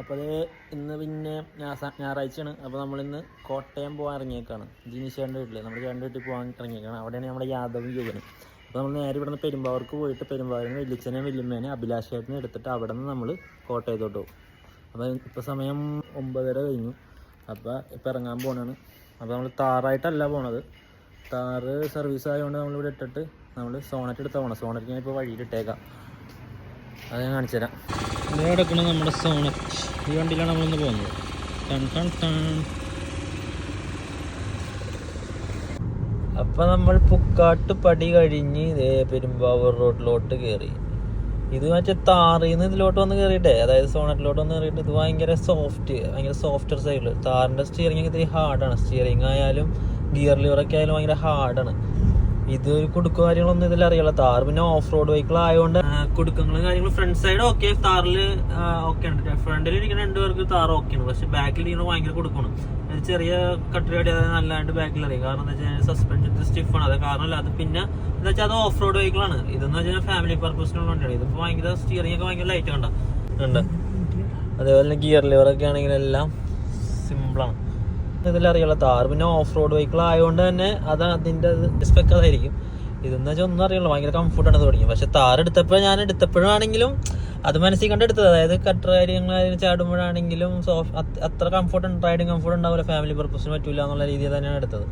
അപ്പോൾ അത് ഇന്ന് പിന്നെ ഞായറാഴ്ചയാണ്. അപ്പോൾ നമ്മളിന്ന് കോട്ടയം പോകാൻ ഇറങ്ങിയേക്കാണ്. ജിനിഷേന്റെ വീട്ടിൽ നമ്മൾ ചേട്ടന്റെ വീട്ടിൽ പോകാൻ ഇറങ്ങിയേക്കാണ്. അവിടെയാണ് നമ്മുടെ യാദവ് യുവനും. അപ്പോൾ നമ്മൾ നേരെ ഇവിടുന്ന് പെരുമ്പാവൂർക്ക് പോയിട്ട് പെരുമ്പാവൂരിന് വലിയച്ഛനെ വലിയമ്മേനെ അഭിലാഷേട്ടനെ എടുത്തിട്ട് അവിടെ നിന്ന് നമ്മൾ കോട്ടയത്തോട്ട് പോകും. അപ്പോൾ ഇപ്പോൾ സമയം ഒമ്പതര കഴിഞ്ഞു. അപ്പോൾ ഇപ്പോൾ ഇറങ്ങാൻ പോകണാണ് അപ്പോൾ നമ്മൾ താറായിട്ടല്ല പോണത്. താറ് സർവീസ് ആയതുകൊണ്ട് നമ്മളിവിടെ ഇട്ടിട്ട് നമ്മൾ സോണറ്റ് എടുത്താൽ പോകണം സോണറ്റ് ഞാൻ ഇപ്പോൾ വഴിയിലിട്ടേക്കാം. അത് ഞാൻ കാണിച്ചു തരാം. ഇവിടെ കിടക്കണം നമ്മുടെ സോണറ്റ് ഈ വണ്ടിയിലാണ് നമ്മളിന്ന് പോകുന്നത്. ടൺ ടൺ ടൺ. അപ്പം നമ്മൾ പുക്കാട്ട് പടി കഴിഞ്ഞ് ഇതേ പെരുമ്പാവൂർ റോഡിലോട്ട് കയറി ഇത് മറ്റേ താറിന്ന് ഇതിലോട്ട് വന്ന് കയറിയിട്ടേ അതായത് സോണറ്റിലോട്ട് വന്ന് കയറിയിട്ട് ഇത് ഭയങ്കര സോഫ്റ്റ് ഭയങ്കര സോഫ്റ്റർ സൈഡിൽ താറിന്റെ സ്റ്റിയറിംഗ് ഇത്തിരി ഹാർഡാണ് സ്റ്റിയറിംഗ് ആയാലും ഗിയർ ലിവറൊക്കെ ആയാലും ഭയങ്കര ഹാർഡാണ് ഇത് ഒരു കുടുക്ക് കാര്യങ്ങളൊന്നും ഇതിൽ അറിയില്ല. താർ പിന്നെ ഓഫ് റോഡ് വെഹിക്കിൾ ആയതുകൊണ്ട് കുടുക്കങ്ങളും കാര്യങ്ങളും ഫ്രണ്ട് സൈഡ് ഓക്കെ താറിൽ ഓക്കെ ഉണ്ട്. ഫ്രണ്ടിൽ ഇരിക്കുന്ന രണ്ടുപേർക്ക് താർ ഓക്കെ ആണ് പക്ഷെ ബാക്കിൽ ഇരിക്കുന്ന ഭയങ്കര കൊടുക്കണം അത് ചെറിയ കട്ടിലടി അതായത് നല്ലതായിട്ട് ബാക്കിൽ അറിയാം. കാരണം എന്താ വെച്ചാൽ സസ്പെൻഷൻ സ്റ്റിഫാണ് അത് കാരണമല്ല അത് പിന്നെ എന്താ വെച്ചാൽ അത് ഓഫ് റോഡ് വെഹിക്കിൾ ആണ്. ഇതെന്ന് വെച്ചാൽ ഫാമിലി പർപ്പസിനുള്ള വണ്ടിയാണ്. ഇതിപ്പോൾ ഭയങ്കര സ്റ്റിയറിംഗ് ഒക്കെ ഭയങ്കര ലൈറ്റ് കണ്ട? ഉണ്ട് അതേപോലെ ഗിയർ ലിവർ ഒക്കെ ആണെങ്കിൽ എല്ലാം സിമ്പിളാണ് ഇതിലറിയാലോ. താർ പിന്നെ ഓഫ് റോഡ് വെഹിക്കിൾ ആയതുകൊണ്ട് തന്നെ അത് അതിന്റെ സ്പെക്ക് അതായിരിക്കും ഇതെന്ന് വെച്ചാൽ ഒന്നും അറിയില്ല. ഭയങ്കര കംഫർട്ടാണ് തുടങ്ങി പക്ഷെ താർ എടുത്തപ്പോൾ ഞാൻ എടുത്തപ്പോഴാണെങ്കിലും അത് മനസ്സിൽ കണ്ട് എടുത്തത്. അതായത് കട്ടർ കാര്യങ്ങൾ ചാടുമ്പോഴാണെങ്കിലും സോഫ്റ്റ് അത്ര കംഫർട്ട് റൈഡിങ് കംഫർട്ട് ഉണ്ടാവില്ല. ഫാമിലി പർപ്പസിന് പറ്റൂല എന്നുള്ള രീതിയിൽ തന്നെയാണ് എടുത്തത്.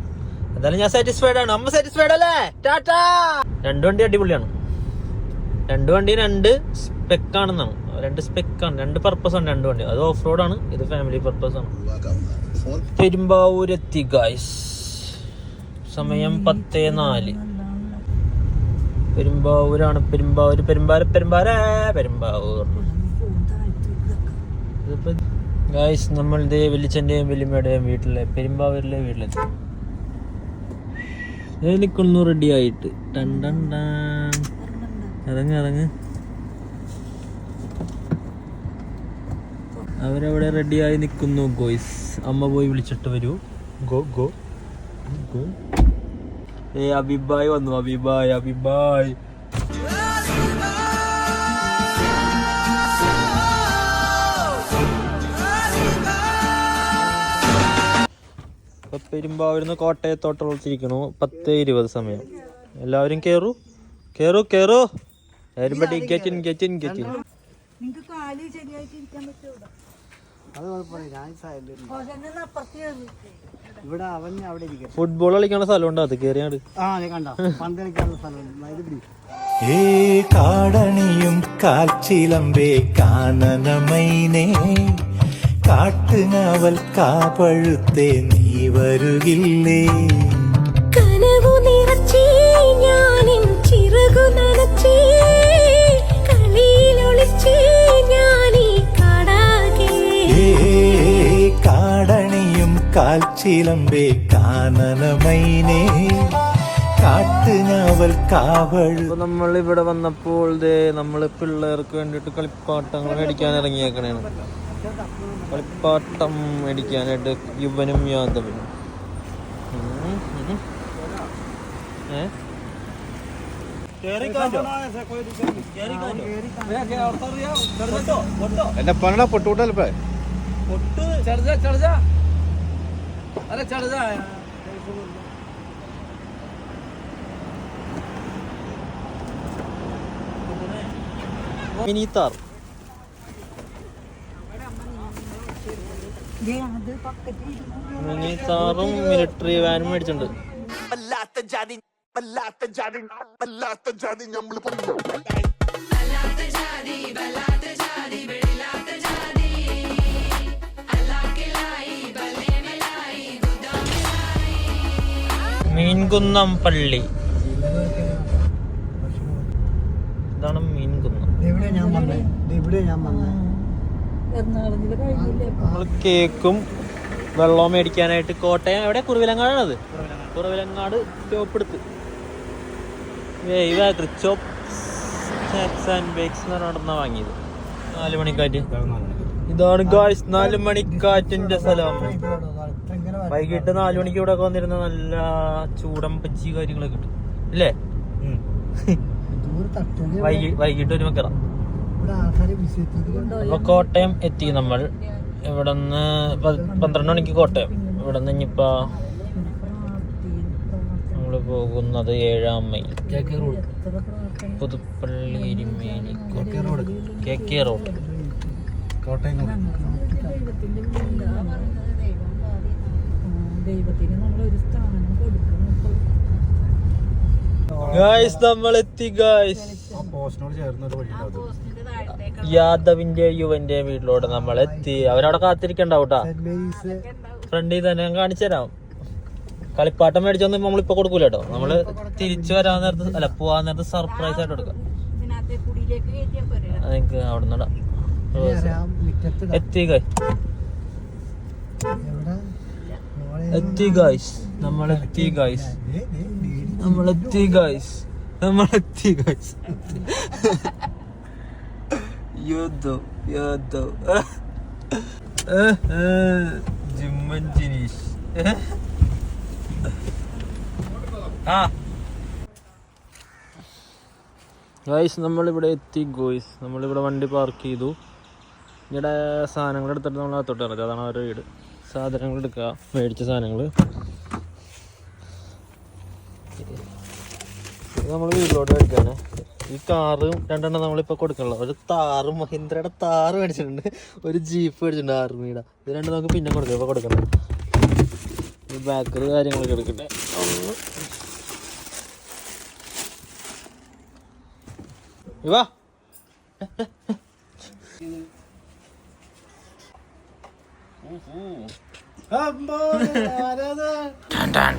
എന്തായാലും ഞാൻ സാറ്റിസ്ഫൈഡ് ആണ്. അമ്മ സാറ്റിസ്ഫൈഡ് അല്ലേ? ടാറ്റാ! രണ്ടു വണ്ടി അടിപൊളിയാണ്. രണ്ട് വണ്ടി രണ്ട് സ്പെക്ക് ആണെന്നാണ്. രണ്ട് സ്പെക്ക് ആണ്. രണ്ട് പർപ്പസ് ആണ് രണ്ട് വണ്ടി. അത് ഓഫ് റോഡ് ആണ്. ഇത് ഫാമിലി പർപ്പസ് ആണ്. പെരുമ്പാവൂരെത്തി ഗായ്സ് സമയം പത്തേ നാല്. പെരുമ്പാവൂരാണ്. പെരുമ്പാവൂര് പെരുമ്പാര പെരുമ്പാര പെരുമ്പാവൂർ. ഇതിപ്പോ ഗായ്സ് നമ്മൾ ഇതേ വെല്ലിച്ചന്റെയും വലിയമ്മയുടെയും വീട്ടിലെ പെരുമ്പാവൂരിലെ വീട്ടിലെത്തി. നിൽക്കുന്നു റെഡി ആയിട്ട്. ടൺ ടൺ ടൺ. ഇറങ്ങ് ഇറങ്ങ്. അവരവിടെ ആയി നിൽക്കുന്നു ഗോയ്സ് അമ്മ പോയി വിളിച്ചിട്ട് വരൂ. Go go. ഗോ. ഏ അബിബായ് വന്നു അബിബായ് അബിബായ്. ഇപ്പൊ പെരുമ്പാവൂരിന്ന് കോട്ടയത്തോട്ടുള്ളത്തിരിക്കണു പത്ത് ഇരുപത് സമയം. എല്ലാവരും കേറൂ. കേറൂ കേറൂ. Everybody get in, get in, get in. നിങ്ങക്ക് കാൽ ശരിയായിട്ട് ഇരിക്കാൻ പറ്റൂല. അത് കുഴപ്പമില്ല ഞാൻ സൈഡിൽ ഇവിടെ അവൻ അവിടെ ഇരിക്കും ഫുട്ബോൾ കളിക്കാനുള്ള സ്ഥലമുണ്ട്? അത് കയറിയാണ്ട് ആ ഞാൻ കണ്ട? പന്ത് കളിക്കാനുള്ള സ്ഥലമുണ്ട്. പിടി. ഏ കാടണിയും കാൽച്ചിലമ്പേ കാനനമൈനേ. കാട്ടുങ്ങാവൽ കാപ്പഴുത്തേ നീ വരുകില്ലേ? കനവു നിറച്ചേ ഞാനും ചിറകു നനച്ചേ കാടണിയും കാൽച്ചിലമ്പേ കാനനമൈനേ. കാവൾ നമ്മൾ ഇവിടെ വന്നപ്പോൾ ദേ നമ്മൾ പിള്ളേർക്ക് വേണ്ടിട്ട് കളിപ്പാട്ടങ്ങൾ മേടിക്കാൻ ഇറങ്ങിയേക്കണേണ്. കളിപ്പാട്ടം മേടിക്കാനായിട്ട് യുവനും യാദവനും. ഉം, എന്നെ പണട പൊട്ടുകൂട്ടല്ലേ മിനി താർ ദേ അത് പക്കത്തിൽ ഇരുന്നു മിനി താറും മിലിറ്ററി വാനും മേടിച്ചിട്ടുണ്ട്. മീൻകുന്നം പള്ളി. ഇതാണ് ജാതി ഇവിടെ ഞാൻ വന്നേ? ഇവിടെ ഞാൻ വന്നേ? എറണാകുളത്തിൽ കഴിഞ്ഞില്ലേ? നമ്മൾ കേക്കും വെള്ളവും മേടിക്കാനായിട്ട് കോട്ടയം എവിടെ? കുറവിലങ്ങാടാണത്. കുറവിലങ്ങാട് സ്റ്റോപ്പ് എടുത്ത്. സ്നാക്സ് ആൻഡ് ബേക്സ് എന്ന് പറഞ്ഞാൽ വാങ്ങിയത്. നാല് മണിക്കാറ്റ്. ഇതാണ് ഗായ്സ് നാല് മണിക്കാറ്റിന്റെ സ്ഥലം. വൈകിട്ട് നാല് മണിക്ക് ഇവിടെ ഒക്കെ വന്നിരുന്ന നല്ല ചൂടം പച്ചി കാര്യങ്ങളൊക്കെ കിട്ടും. അല്ലേ വൈകിട്ട് ഒരു മക്കറ അപ്പൊ കോട്ടയം എത്തി നമ്മൾ. ഇവിടെ നിന്ന് പന്ത്രണ്ട് മണിക്ക് കോട്ടയം. ഇവിടെ നിന്ന് ഇനിയിപ്പോ നമ്മൾ പോകുന്നത് ഏഴാം mile. Puthuppally Erumeli. K K road. Kottayam നമ്മൾ ഗായ്സ് എത്തി ഗായ്സ് യാദവിന്റെ യുവന്റെ വീട്ടിലോട്ട് നമ്മൾ എത്തി അവരവിടെ കാത്തിരിക്കണ്ടാവൂട്ടാ. ഫ്രണ്ടിൽ തന്നെ ഞാൻ കാണിച്ചു തരാം കളിപ്പാട്ടം മേടിച്ചൊന്നും നമ്മളിപ്പോ കൊടുക്കൂല കേട്ടോ. നമ്മൾ തിരിച്ചു വരാൻ നേരത്ത് അല്ല പോവാൻ നേരത്ത് സർപ്രൈസ് ആയിട്ട് കൊടുക്കാം. നിങ്ങക്ക് അവിടെ നിന്ന് മുറ്റത്ത് എത്തി ഗായ് എത്തി ഗായ്സ് നമ്മൾ എത്തി ഗായ്സ് നമ്മൾ എത്തി ഗായ്സ് നമ്മളെത്തി ഗായ്സ് യുദ്ധം യുദ്ധം. ജിമ്മൻ ജിനീഷ് ആ ഗായ്സ് നമ്മളിവിടെ എത്തി ഗോയ്സ് നമ്മളിവിടെ വണ്ടി പാർക്ക് ചെയ്തു. ഇവിടെ സാധനങ്ങൾ എടുത്തിട്ട് നമ്മൾ അകത്തോട്ട് ഇറക്കുക അതാണ് അവരുടെ വീട്. സാധനങ്ങൾ എടുക്കുക. മേടിച്ച സാധനങ്ങൾ നമ്മൾ വീട്ടിലോട്ട് മേടിക്കാണ് ഈ കാറും രണ്ടെണ്ണം നമ്മളിപ്പോൾ കൊടുക്കണല്ലോ. ഒരു താറും മഹീന്ദ്രയുടെ താറ് മേടിച്ചിട്ടുണ്ട്. ഒരു ജീപ്പ് മേടിച്ചിട്ടുണ്ട് ആർമിയുടെ ഇത് രണ്ടും നമുക്ക് പിന്നെ കൊടുക്കാം. ഇപ്പോൾ കൊടുക്കണം. ബാക്കറി കാര്യങ്ങളൊക്കെ എടുക്കട്ടെ.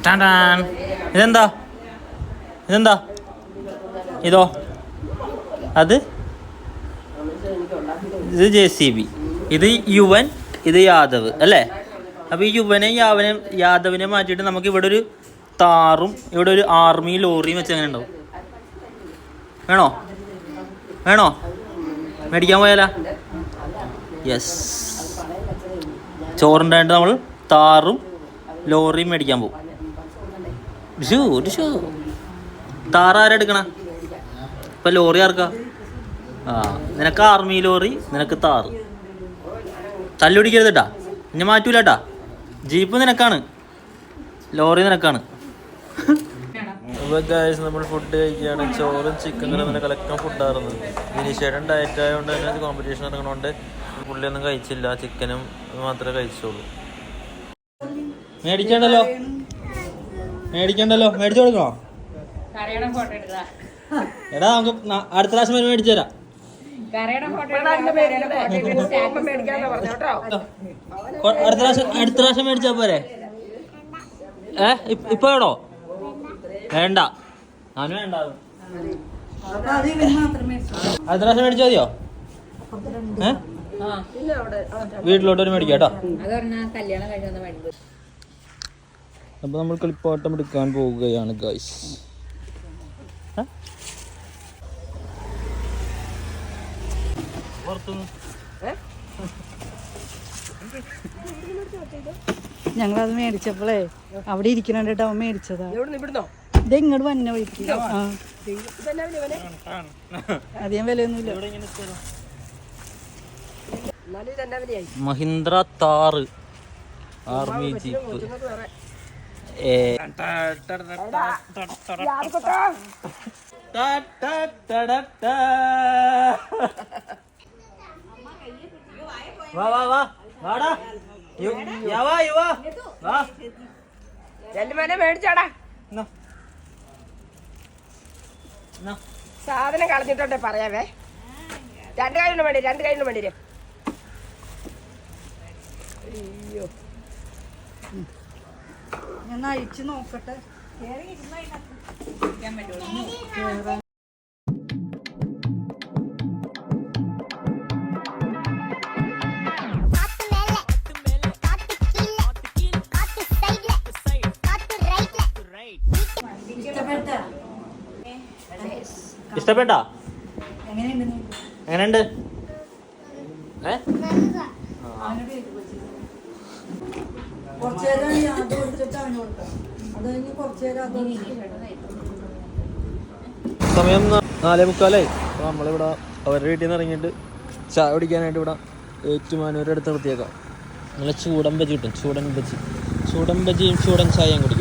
ടാൻ. ഇതെന്താ? ഇതെന്താ? ഇതോ? അത്? ഇത് ജെ സി ബി. ഇത് യുവൻ ഇത് യാദവ് അല്ലേ? അപ്പോൾ ഈ യുവനെ യാവനെ യാദവിനെ മാറ്റിയിട്ട് നമുക്ക് ഇവിടെ ഒരു താറും ഇവിടെ ഒരു ആർമി ലോറിയും വെച്ച് എങ്ങനെ ഉണ്ടാവും? വേണോ? വേണോ? മേടിക്കാൻ പോയാലാ? യെസ് ചോറുണ്ടായിട്ട് നമ്മൾ താറും ലോറിയും മേടിക്കാൻ പോകും ഷൂ ഒരു ഷൂ. താറ് ആരെടുക്കണ ഇപ്പൊ ലോറി ആർക്കാ? ആ നിനക്ക് ആർമി ലോറി നിനക്ക് താറ്. തല്ലുപിടിക്കരുത് കേട്ടാ ഇനി മാറ്റൂല കേട്ടാ ജീപ്പ് നിനക്കാണ്. ലോറി നിനക്കാണ്. നമ്മൾ ഫുഡ് കഴിക്കുകയാണ്. ചോറും ചിക്കനും അങ്ങനെ കലക്കം ഫുഡായിരുന്നു വിനീഷേട്ടൻ ഡയറ്റ് ആയതുകൊണ്ട് തന്നെ കോമ്പറ്റീഷൻ ഇറങ്ങണോണ്ട് പുള്ളിയൊന്നും കഴിച്ചില്ല. ചിക്കനും മാത്രമേ കഴിച്ചുള്ളൂ. മേടിക്കണ്ടല്ലോ? മേടിക്കണ്ടല്ലോ? മേടിച്ചു കൊടുക്കണോ? എടാ നമുക്ക് അടുത്ത പ്രാവശ്യം വരെ മേടിച്ചു തരാം. അടുത്ത പ്രാവശ്യം അടുത്ത പ്രാവശ്യം മേടിച്ചാ പോരെ? ഏ? ഇപ്പ- ഇപ്പൊ വേണോ? വേണ്ട. ഞാനും വേണ്ട അടുത്ത പ്രാവശ്യം മേടിച്ചാ മതിയോ? വീട്ടിലോട്ട് ഒരു മേടിക്കാം കേട്ടോ അപ്പൊ നമ്മൾ കളിപ്പാട്ടം എടുക്കാൻ പോവുകയാണ് ഗൈസ് ഞങ്ങളത് മേടിച്ചപ്പോളേ അവിടെ ഇരിക്കണ കേട്ടോ മേടിച്ചതാ. ഇത് ഇങ്ങോട്ട് വന്നെ വഴിക്ക് ആ അധികം വിലയൊന്നുമില്ല മഹിന്ദ്ര താറ് ആർമി ജീപ്പ്. വാ വാ വാ വാടാ യു- യവാ യുവാ വാ ചെല്ലുമനെ മേടിച്ചാടാ. സാധനം കളഞ്ഞിട്ടോട്ടെ പറയാവേ. രണ്ട് കൈയിലും വേണ്ടി രണ്ട് കൈയിലും വേണ്ടി അയ്യോ. ഞാൻ അയച്ചു നോക്കട്ടെ. കേറി ഇരുന്നായിട്ട് കുറച്ച് എങ്ങനെയുണ്ട് സമയം നാലേ മുക്കാലായി അപ്പോൾ നമ്മളിവിടെ അവരുടെ വീട്ടിൽ നിന്ന് ഇറങ്ങിയിട്ട് ചായ കുടിക്കാനായിട്ട് ഇവിടെ ഏറ്റുമാനൂരുടെ അടുത്ത് നിർത്തിയേക്കാം. നല്ല ചൂടൻ ബജി കിട്ടും. ചൂടൻ ബജി. ചൂടൻ ബജിയും ചൂടൻ ചായയും കുടിക്കും.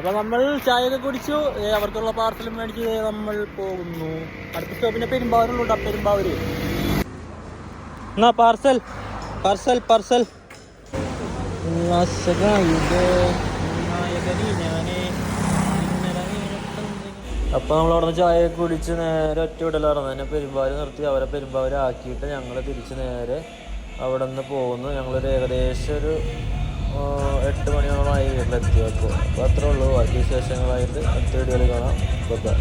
അപ്പൊ നമ്മൾ ചായയൊക്കെ കുടിച്ചു. അവർക്കുള്ള പാർസലും മേടിച്ച് നമ്മൾ പോകുന്നു. അടുത്ത സ്റ്റോപ്പിന്റെ പെരുമ്പാവൂരുള്ള പെരുമ്പാവൂര്. എന്നാ പാർസൽ പാർസൽ പാർസൽ. അപ്പൊ നമ്മൾ അവിടെ നിന്ന് ചായ കുടിച്ച് നേരെ ഒറ്റ വിടലായിരുന്നു. തന്നെ പെരുമ്പാവൂർ നിർത്തി. അവരെ പെരുമ്പാവൂർ ആക്കിയിട്ട് ഞങ്ങൾ തിരിച്ച് നേരെ അവിടെ നിന്ന് പോകുന്നു. ഞങ്ങളൊരു ഏകദേശം ഒരു എട്ട് മണിയോളമായി വീട്ടിലെത്തിയപ്പോൾ അപ്പോൾ അത്രേ ഉള്ളൂ. ബാക്കി വിശേഷങ്ങളായിട്ട് അടുത്ത വീഡിയോയിൽ കാണാം. ബൈ.